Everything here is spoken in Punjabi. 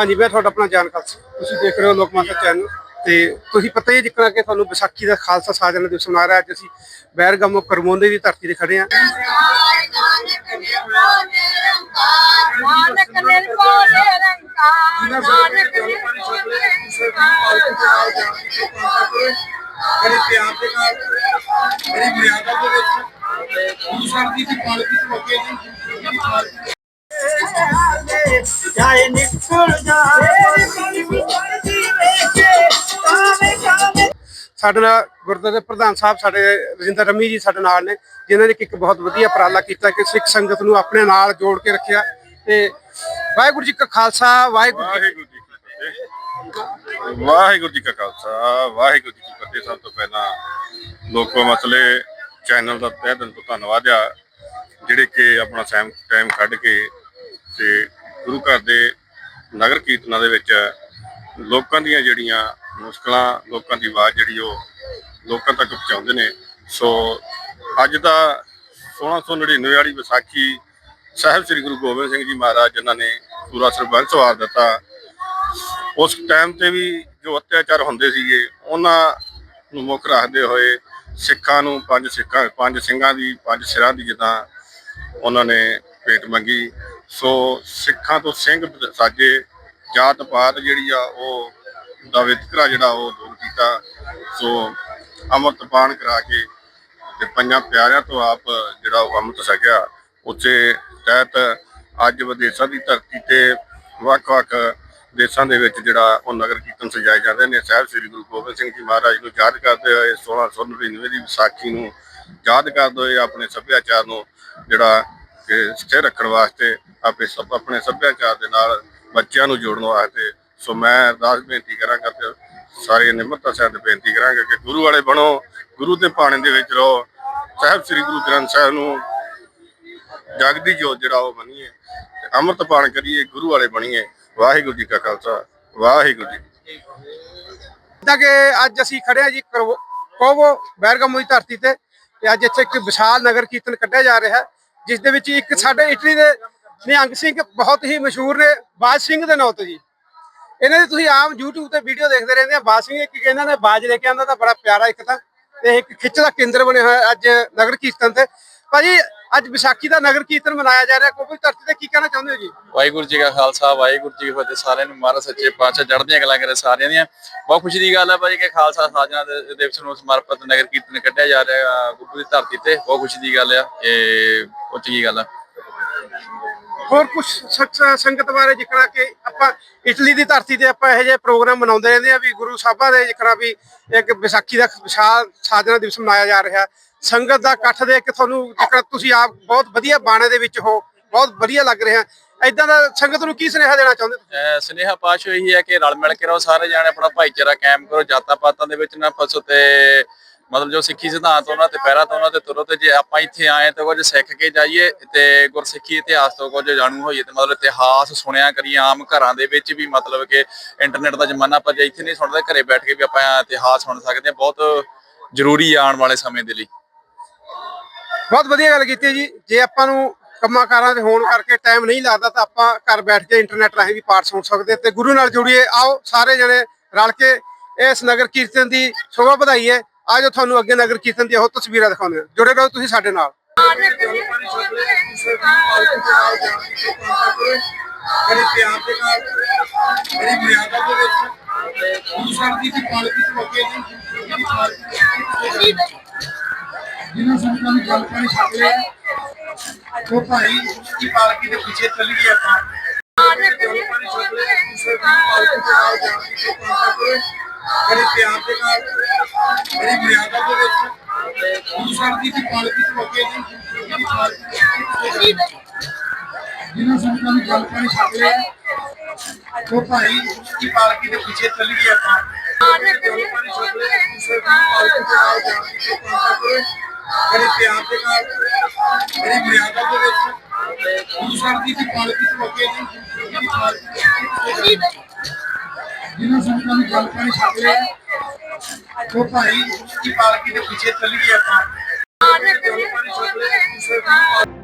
ਹਾਂਜੀ, ਮੈਂ ਤੁਹਾਡਾ ਆਪਣਾ ਜਾਨ ਖਾਲਸਾ। ਤੁਸੀਂ ਦੇਖ ਰਹੇ ਹੋ ਲੋਕ ਚੈਨਲ ਤੇ ਤੁਸੀਂ ਪਤਾ ਹੀ ਹੈ ਜਿੱਕਣਾ ਕਿ ਤੁਹਾਨੂੰ ਵਿਸਾਖੀ ਦਾ ਖਾਲਸਾ ਸਾਜਣ ਦਿਵਸ ਮਨਾ ਰਿਹਾ। ਅੱਜ ਅਸੀਂ ਬੈਰਗਮੋ ਕਰਮੋਂਦੇ ਦੀ ਧਰਤੀ ਤੇ ਖੜੇ ਹਾਂ। ਨਾਨਕ ਪਿਆਰ ਦੇ ਨਾਲ ਬੜੀ ਮਰਿਆਦਾ ਦੇ ਵਿੱਚ। ਗੁਰੂ ਸਾਹਿਬ ਦੀ ਪਾਲਕੀ ਤੋਂ ਅੱਗੇ ਜੀ। ਜਾਏ ਨਿਕਲ ਜਾਏ। ਸਾਡੇ ਨਾਲ ਗੁਰਦੁਆਰੇ ਦੇ ਪ੍ਰਧਾਨ ਸਾਹਿਬ ਸਾਡੇ ਰਜਿੰਦਰ ਰਮੀ ਜੀ ਸਾਡੇ ਨਾਲ ਨੇ ਜਿਨ੍ਹਾਂ ਨੇ ਇੱਕ ਬਹੁਤ ਵਧੀਆ ਉਪਰਾਲਾ ਕੀਤਾ ਕਿ ਸਿੱਖ ਸੰਗਤ ਨੂੰ ਆਪਣੇ ਨਾਲ ਜੋੜ ਕੇ ਰੱਖਿਆ। ਤੇ ਵਾਹਿਗੁਰੂ ਜੀ ਕਾ ਖਾਲਸਾ ਵਾਹਿਗੁਰੂ ਜੀ ਵਾਹਿਗੁਰੂ ਜੀ ਕੀ ਫਤਿਹ। ਵਾਹਿਗੁਰੂ ਜੀ ਕਾ ਖਾਲਸਾ ਵਾਹਿਗੁਰੂ ਜੀ ਕੀ ਫਤਿਹ। ਸਭ ਤੋਂ ਪਹਿਲਾਂ ਲੋਕੋ ਮਸਲੇ ਚੈਨਲ ਦਾ ਤਹਿ ਦਿਲ ਤੋਂ ਧੰਨਵਾਦ ਆ ਜਿਹੜੇ ਕਿ ਆਪਣਾ ਟਾਈਮ ਕੱਢ ਕੇ ਤੇ ਗੁਰੂ ਘਰ ਦੇ ਨਗਰ ਕੀਰਤਨਾਂ ਦੇ ਵਿੱਚ ਲੋਕਾਂ ਦੀਆਂ ਜਿਹੜੀਆਂ ਮੁਸ਼ਕਲਾਂ, ਲੋਕਾਂ ਦੀ ਆਵਾਜ਼ ਜਿਹੜੀ ਉਹ ਲੋਕਾਂ ਤੱਕ ਪਹੁੰਚਾਉਂਦੇ ਨੇ। ਸੋ ਅੱਜ ਦਾ 1699 ਵਾਲੀ ਵਿਸਾਖੀ ਸਾਹਿਬ ਸ੍ਰੀ ਗੁਰੂ ਗੋਬਿੰਦ ਸਿੰਘ ਜੀ ਮਹਾਰਾਜ ਜਿਨ੍ਹਾਂ ਨੇ ਪੂਰਾ ਸਰਬੰਸ ਸਵਾਰ ਦਿੱਤਾ, ਉਸ ਟਾਈਮ ਤੇ ਵੀ ਜੋ ਅਤਿਆਚਾਰ ਹੁੰਦੇ ਸੀਗੇ, ਉਹਨਾਂ ਨੂੰ ਮੁੱਖ ਰੱਖਦੇ ਹੋਏ ਸਿੱਖਾਂ ਨੂੰ ਪੰਜ ਸਿੱਖਾਂ, ਪੰਜ ਸਿੰਘਾਂ ਦੀ, ਪੰਜ ਸਿਰਾਂ ਦੀ ਜਿੱਦਾਂ ਉਹਨਾਂ ਨੇ ਭੇਟ ਮੰਗੀ। ਸੋ ਸਿੱਖਾਂ ਤੋਂ ਸਿੰਘ ਸਾਜੇ ਜਾਤ ਪਾਤ ਜਿਹੜੀ ਆ, ਉਹ ਦਾ ਵਿਤਕਰਾ ਜਿਹੜਾ, ਉਹ ਦੂਰ ਕੀਤਾ। ਸੋ ਅੰਮ੍ਰਿਤ ਪਾਨ ਕਰਾ ਕੇ ਤੇ ਪੰਜਾਂ ਪਿਆਰਿਆਂ ਤੋਂ ਆਪ ਜਿਹੜਾ ਉਹ ਅੰਮ੍ਰਿਤ ਸਕਿਆ ਉੱਥੇ ਤਹਿਤ ਅੱਜ ਵਿਦੇਸ਼ਾਂ ਦੀ ਧਰਤੀ ਤੇ ਵੱਖ-ਵੱਖ ਦੇਸ਼ਾਂ ਦੇ ਵਿੱਚ ਜਿਹੜਾ ਉਹ ਨਗਰ ਕੀਰਤਨ ਸਜਾਏ ਜਾਂਦੇ ਨੇ। ਸਾਹਿਬ ਸ੍ਰੀ ਗੁਰੂ ਗੋਬਿੰਦ ਸਿੰਘ ਜੀ ਮਹਾਰਾਜ ਨੂੰ ਯਾਦ ਕਰਦੇ ਹੋਏ 1699 ਦੀ ਵਿਸਾਖੀ ਨੂੰ ਯਾਦ ਕਰਦੇ ਹੋਏ ਆਪਣੇ ਸੱਭਿਆਚਾਰ ਨੂੰ ਜਿਹੜਾ ਕਿ ਸਥਿਰ ਰੱਖਣ ਵਾਸਤੇ ਆਪਣੇ ਸਭ, ਆਪਣੇ ਸੱਭਿਆਚਾਰ ਦੇ ਨਾਲ ਬੱਚਿਆਂ ਨੂੰ ਜੋੜਨ ਵਾਸਤੇ। ਸੋ ਮੈਂ ਅਰਦਾਸ ਬੇਨਤੀ ਕਰਾਂਗਾ ਤੇ ਸਾਰੇ ਨਿਮਰਤਾ ਸਾਹਿਬ ਤੇ ਬੇਨਤੀ ਕਰਾਂਗਾ ਕਿ ਗੁਰੂ ਵਾਲੇ ਬਣੋ, ਗੁਰੂ ਦੇ ਪਾਣੇ ਦੇ ਵਿੱਚ ਰਹੋ। ਸਾਹਿਬ ਸ੍ਰੀ ਗੁਰੂ ਗ੍ਰੰਥ ਸਾਹਿਬ ਨੂੰ ਜਗਦੀ ਜੋਤ ਜਿਹੜਾ ਉਹ ਬਣੀਏ ਤੇ ਅੰਮ੍ਰਿਤ ਪਾਣ ਕਰੀਏ, ਗੁਰੂ ਵਾਲੇ ਬਣੀਏ। ਵਾਹਿਗੁਰੂ ਜੀ ਕਾ ਖਾਲਸਾ, ਵਾਹਿਗੁਰੂ ਜੀ ਜਿੱਦਾਂ ਕਿ ਅੱਜ ਅਸੀਂ ਖੜੇ ਹਾਂ ਜੀ ਕਰਵੋ- ਕੋਵੋ ਬੈਰਗਮੋ ਦੀ ਧਰਤੀ ਤੇ ਤੇ ਅੱਜ ਇੱਥੇ ਇੱਕ ਵਿਸ਼ਾਲ ਨਗਰ ਕੀਰਤਨ ਕੱਢਿਆ ਜਾ ਰਿਹਾ ਹੈ। ਜਿਸ ਦੇ ਵਿੱਚ ਇੱਕ ਸਾਡੇ ਇਟਲੀ ਦੇ ਨਿਹੰਗ ਸਿੰਘ ਬਹੁਤ ਹੀ ਮਸ਼ਹੂਰ ਨੇ, ਬਾਜ ਸਿੰਘ ਦੇ ਨਾਂ ਤੋਂ ਜੀ। ਇਹਨਾਂ ਦੀ ਤੁਸੀਂ ਆਮ YouTube ਤੇ ਵੀਡੀਓ ਦੇਖਦੇ ਰਹਿੰਦੇ ਆ, ਬਾਜ ਸਿੰਘ ਇੱਕ ਇਹਨਾਂ ਨੇ ਬਾਜ ਲੈ ਕੇ ਆਂਦਾ ਤਾਂ ਬੜਾ ਪਿਆਰਾ ਇੱਕ ਤਾਂ, ਤੇ ਇੱਕ ਖਿੱਚ ਦਾ ਕੇਂਦਰ ਬਣਿਆ ਹੋਇਆ ਅੱਜ ਨਗਰ ਕੀਰਤਨ ਤੇ। ਭਾਜੀ ਅੱਜ ਵਿਸਾਖੀ ਦਾ ਨਗਰ ਕੀਰਤਨ ਮਨਾਇਆ ਜਾ ਰਿਹਾ। ਦੀ ਧਰਤੀ ਤੇ ਕੀ ਕਹਿਣਾ ਚਾਹੁੰਦੇ ਹੋ ਜੀ? ਵਾਹਿਗੁਰੂ ਜੀ ਕਾ ਖਾਲਸਾ ਵਾਹਿਗੁਰੂ ਜੀ ਕੀ ਫਤਿਹ। ਸਾਰਿਆਂ ਨੂੰ ਮਹਾਰਾਜ ਸੱਚੇ ਪਾਤਸ਼ਾਹ ਚੜ੍ਹਦੀਆਂ ਕਲਾ ਕਰੇ ਸਾਰਿਆਂ ਦੀਆਂ। ਬਹੁਤ ਖੁਸ਼ੀ ਦੀ ਗੱਲ ਹੈ ਭਾਜੀ ਕਿ ਖਾਲਸਾ ਸਾਜਣਾ ਦੇ ਦਿਵਸ ਨੂੰ ਸਮਰਪਿਤ ਨਗਰ ਕੀਰਤਨ ਕੱਢਿਆ ਜਾ ਰਿਹਾ ਗੁਰੂ ਦੀ ਧਰਤੀ ਤੇ। ਬਹੁਤ ਖੁਸ਼ੀ ਦੀ ਗੱਲ ਆ ਇਹ ਉੱਚ ਕੀ ਗੱਲ ਆ। ਹੋਰ ਕੁਝ ਸੰਗਤ ਬਾਰੇ ਜਿਕਣਾ ਕਿ ਆਪਾਂ ਇਟਲੀ ਦੀ ਧਰਤੀ ਤੇ ਆਪਾਂ ਇਹੋ ਜਿਹੇ ਪ੍ਰੋਗਰਾਮ ਮਨਾਉਂਦੇ ਰਹਿੰਦੇ ਆ ਵੀ ਗੁਰੂ ਸਾਹਿਬਾਂ ਦੇ ਜਿਕਣਾ ਵੀ ਇੱਕ ਵਿਸਾਖੀ ਦਾ ਵਿਸ਼ਾਲ ਸਾਜਣਾ ਦਿਵਸ ਮਨਾਇਆ ਜਾ ਰਿਹਾ। ਸੰਗਤ ਦਾ ਇਕੱਠ ਦੇਖ ਕੇ ਤੁਹਾਨੂੰ ਜਿਕਣਾ ਤੁਸੀਂ ਆਪ ਬਹੁਤ ਵਧੀਆ ਬਾਣੇ ਦੇ ਵਿੱਚ ਹੋ, ਬਹੁਤ ਵਧੀਆ ਲੱਗ ਰਿਹਾ ਐਦਾਂ ਦਾ ਸੰਗਤ ਨੂੰ ਕੀ ਸੁਨੇਹਾ ਦੇਣਾ ਚਾਹੁੰਦੇ ਤੁਸੀਂ? ਸੁਨੇਹਾ ਪਾਸ਼ੋ ਇਹੀ ਹੈ ਕਿ ਰਲ ਮਿਲ ਕੇ ਰਹੋ, ਸਾਰੇ ਜਾਣੇ ਆਪਣਾ ਭਾਈਚਾਰਾ ਕਾਇਮ ਕਰੋ, ਜਾਤਾਂ ਪਾਤਾਂ ਦੇ ਵਿੱਚ ਨਾ ਫਸੋ ਤੇ ਮਤਲਬ ਜੋ ਸਿੱਖੀ ਸਿਧਾਂਤ ਉਹਨਾਂ ਤੇ ਪਹਿਰਾ ਤੋਂ ਉਹਨਾਂ ਤੇ ਤੁਰੋ ਤੇ ਜੇ ਆਪਾਂ ਇੱਥੇ ਆਏ ਤਾਂ ਕੁਝ ਸਿੱਖ ਕੇ ਜਾਈਏ ਤੇ ਗੁਰਸਿੱਖੀ ਇਤਿਹਾਸ ਤੋਂ ਕੁਝ ਜਾਣੂ ਹੋਈਏ ਤੇ ਮਤਲਬ ਇਤਿਹਾਸ ਸੁਣਿਆ ਕਰੀਏ, ਆਮ ਘਰਾਂ ਦੇ ਵਿੱਚ ਵੀ ਮਤਲਬ ਕਿ ਇੰਟਰਨੈਟ ਦਾ ਜ਼ਮਾਨਾ ਪਰ ਜੇ ਇੱਥੇ ਨਹੀਂ ਸੁਣਦੇ, ਘਰੇ ਬੈਠ ਕੇ ਵੀ ਆਪਾਂ ਇਤਿਹਾਸ ਸੁਣ ਸਕਦੇ ਹਾਂ, ਬਹੁਤ ਜ਼ਰੂਰੀ ਆ ਆਉਣ ਵਾਲੇ ਸਮੇਂ ਦੇ ਲਈ ਬਹੁਤ ਵਧੀਆ ਗੱਲ ਕੀਤੀ ਜੀ। ਜੇ ਆਪਾਂ ਨੂੰ ਕੰਮਾਂ ਕਾਰਾਂ ਦੇ ਹੋਣ ਕਰਕੇ ਟਾਈਮ ਨਹੀਂ ਲੱਗਦਾ ਤਾਂ ਆਪਾਂ ਘਰ ਬੈਠ ਕੇ ਇੰਟਰਨੈਟ ਰਾਹੀਂ ਵੀ ਪਾਠ ਸੁਣ ਸਕਦੇ ਤੇ ਗੁਰੂ ਨਾਲ ਜੁੜੀਏ। ਆਓ ਸਾਰੇ ਜਣੇ ਰਲ ਕੇ ਇਸ ਨਗਰ ਕੀਰਤਨ ਦੀ ਸ਼ੋਭਾ ਵਧਾਈਏ ਆਜੋ ਤੁਹਾਨੂੰ ਅੱਗੇ ਨਗਰ ਕੀਰਤਨ ਦੀਆਂ ਉਹ ਤਸਵੀਰਾਂ ਦਿਖਾਉਂਦੇ ਹਾਂ। ਜੁੜੇ ਰਹੋ ਤੁਸੀਂ ਸਾਡੇ ਨਾਲ। ਨਾਨਕ ਪਿਆਰ ਦੇ ਨਾਲ ਬੜੀ ਮਰਿਆਦਾ ਦੇ ਵਿੱਚ। ਗੁਰੂ ਸਾਹਿਬ ਦੀ ਪਾਲਕੀ ਤੋਂ ਅੱਗੇ ਜੀ। ਜਿਨ੍ਹਾਂ ਸੰਤਾਂ ਨੂੰ ਜਲ ਪਾਣੀ ਛਕ ਲਿਆ ਉਹ ਭਾਈ ਦੀ ਪਾਲਕੀ ਦੇ ਪਿੱਛੇ ਚੱਲ ਗਏ ਆਪਾਂ। ਨਾਨਕ ਨਿਰਭਉ ਨਿਰੰਕਾਰ ਬੜੇ ਪਿਆਰ ਦੇ ਨਾਲ ਬੜੀ ਮਰਿਆਦਾ ਦੇ ਵਿੱਚ ਗੁਰੂ ਸਾਹਿਬ ਜੀ ਦੀ ਪਾਲਕੀ ਤੋਂ ਅੱਗੇ ਜੀ ਜਿਨ੍ਹਾਂ ਸੰਤਾਂ ਨੂੰ। ਜਲ ਪਾਣੀ ਛਕ ਲਿਆ ਉਹ ਭਾਈ ਦੀ ਪਾਲਕੀ ਦੇ ਪਿੱਛੇ ਚੱਲ ਗਏ ਆਪਾਂ। ਨਾਨਕ ਨਿਰਭਉ ਨਿਰੰਕਾਰ ਬੜੇ ਪਿਆਰ ਦੇ ਨਾਲ ਬੜੀ ਮਰਿਆਦਾ ਦੇ ਵਿੱਚ ਗੁਰੂ ਸਾਹਿਬ ਜੀ ਦੀ ਪਾਲਕੀ ਤੋਂ ਅੱਗੇ ਜੀ ਜਿਨ੍ਹਾਂ ਸੰਤਾਂ ਨੂੰ ਜਲ ਪਾਣੀ ਛਕ ਲਿਆ ਉਹ ਭਾਈ ਦੀ ਪਾਲਕੀ ਦੇ ਪਿੱਛੇ ਚੱਲ ਗਏ ਆਪਾਂ ਨਾਨਕ ਨਿਰਭਉ ਨਿਰੰਕਾਰ